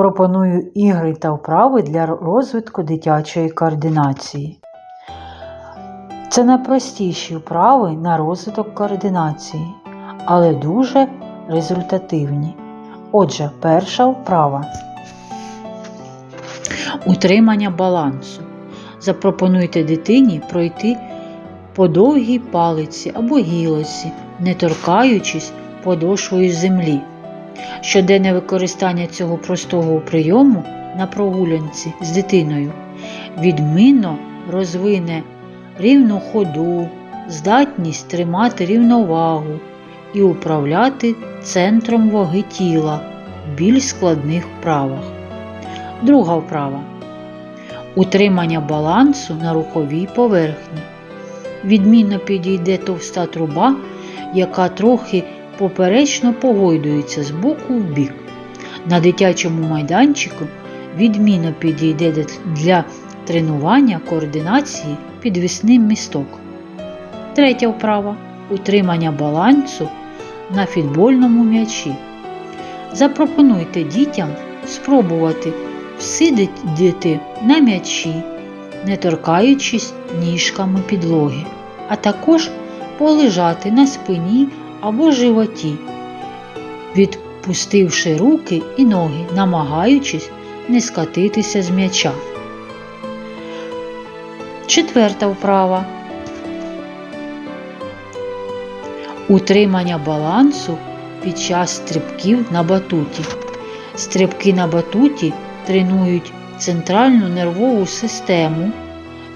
Пропоную ігри та вправи для розвитку дитячої координації. Це найпростіші вправи на розвиток координації, але дуже результативні. Отже, перша вправа. Утримання балансу. Запропонуйте дитині пройти по довгій палиці або гілоці, не торкаючись подошвою землі. Щоденне використання цього простого прийому на прогулянці з дитиною відмінно розвине рівну ходу, здатність тримати рівновагу і управляти центром ваги тіла в більш складних вправах. Друга вправа. Утримання балансу на руховій поверхні. Відмінно підійде товста труба, яка трохи поперечно погойдується з боку в бік. На дитячому майданчику відмінно підійде для тренування координації підвісний місток. Третя вправа утримання балансу на фітбольному м'ячі. Запропонуйте дітям спробувати всидіти на м'ячі, не торкаючись ніжками підлоги, а також полежати на спині або животі, відпустивши руки і ноги, намагаючись не скатитися з м'яча. Четверта вправа. Утримання балансу під час стрибків на батуті. Стрибки на батуті тренують центральну нервову систему,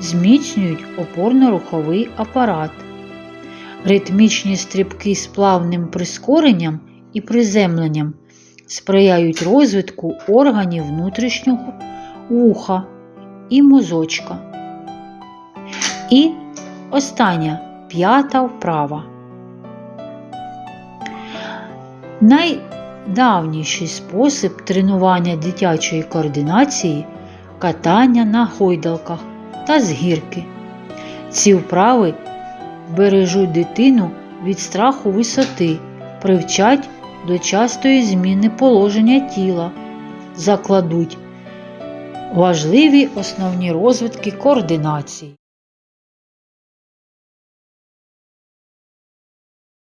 зміцнюють опорно-руховий апарат. Ритмічні стрибки з плавним прискоренням і приземленням сприяють розвитку органів внутрішнього вуха і мозочка. І остання п'ята вправа. Найдавніший спосіб тренування дитячої координації катання на гойдалках та з гірки. Ці вправи бережуть дитину від страху висоти, привчать до частої зміни положення тіла, закладуть важливі основні розвитки координації.